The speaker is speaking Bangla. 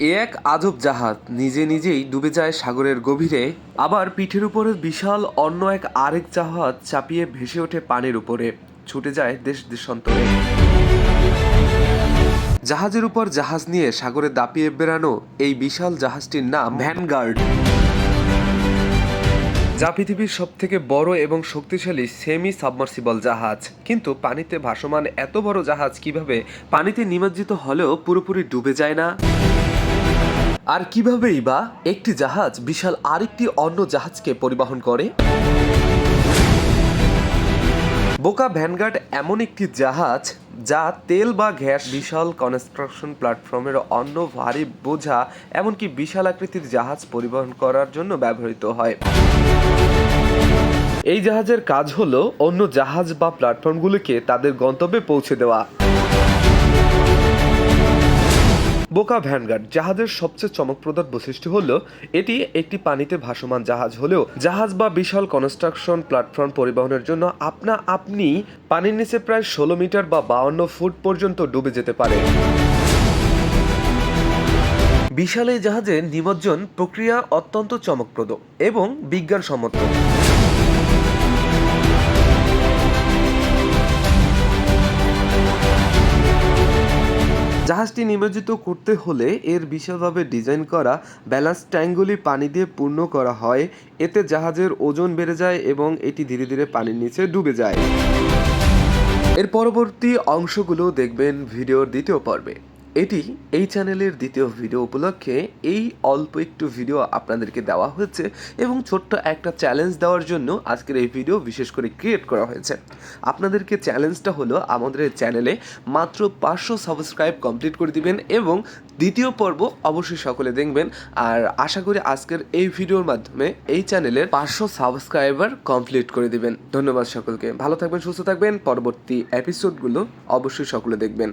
এক আজব জাহাজ নিজে নিজেই ডুবে যায় সাগরের গভীরে। আবার পিঠের উপরে বিশাল অন্য এক আরেক জাহাজ চাপিয়ে ভেসে ওঠে পানির উপরে। ছুটে যায় দেশ দেশান্তরে। জাহাজের উপর জাহাজ নিয়ে সাগরে দাপিয়ে বেড়ানো এই বিশাল জাহাজটির নাম ভ্যানগার্ড। যা পৃথিবীর সব থেকে বড় এবং শক্তিশালী সেমি সাবমার্সিবল জাহাজ। কিন্তু পানিতে ভাসমান এত বড় জাহাজ কীভাবে পানিতে নিমজ্জিত হলেও পুরোপুরি ডুবে যায় না? আর কিভাবেই বা একটি জাহাজ বিশাল আরেকটি অন্য জাহাজকে পরিবহন করে? বোকা ভ্যানগার্ড এমন একটি জাহাজ যা তেল বা গ্যাস বিশাল কনস্ট্রাকশন প্ল্যাটফর্মের অন্য ভারী বোঝা, এমনকি বিশাল আকৃতির জাহাজ পরিবহন করার জন্য ব্যবহৃত হয়। এই জাহাজের কাজ হলো অন্য জাহাজ বা প্ল্যাটফর্মগুলিকে তাদের গন্তব্যে পৌঁছে দেওয়া। বোকা ভ্যানগার্ড, জাহাজের সবচেয়ে চমকপ্রদ বৈশিষ্ট্য হলো, এটি একটি পানিতে ভাসমান জাহাজ হলেও জাহাজ বা বিশাল কনস্ট্রাকশন প্ল্যাটফর্ম পরিবহনের জন্য আপনা আপনি পানির নিচে প্রায় ষোলো মিটার বা বাউন্ন ফুট পর্যন্ত ডুবে যেতে পারে। বিশাল এই জাহাজের নিমজ্জন প্রক্রিয়া অত্যন্ত চমকপ্রদ এবং বিজ্ঞানসম্মত। জাহাজটি নিমজ্জিত করতে হলে এর বিশালভাবে ডিজাইন করা ব্যালান্স ট্যাঙ্কগুলি পানি দিয়ে পূর্ণ করা হয়। এতে জাহাজের ওজন বেড়ে যায় এবং এটি ধীরে ধীরে পানির নিচে ডুবে যায়। এর পরবর্তী অংশগুলো দেখবেন ভিডিওর দ্বিতীয় পর্বে। এটি এই চ্যানেলের দ্বিতীয় ভিডিও উপলক্ষে এই অল্প একটু ভিডিও আপনাদেরকে দেওয়া হয়েছে এবং ছোট্ট একটা চ্যালেঞ্জ দেওয়ার জন্য আজকের এই ভিডিও বিশেষ করে ক্রিয়েট করা হয়েছে। আপনাদেরকে চ্যালেঞ্জটা হলো আমাদের চ্যানেলে মাত্র পাঁচশো সাবস্ক্রাইব কমপ্লিট করে দিবেন এবং দ্বিতীয় পর্ব অবশ্যই সকলে দেখবেন। আর আশা করি আজকের এই ভিডিওর মাধ্যমে এই চ্যানেলের পাঁচশো সাবস্ক্রাইবার কমপ্লিট করে দিবেন। ধন্যবাদ সকলকে। ভালো থাকবেন, সুস্থ থাকবেন। পরবর্তী এপিসোডগুলো অবশ্যই সকলে দেখবেন।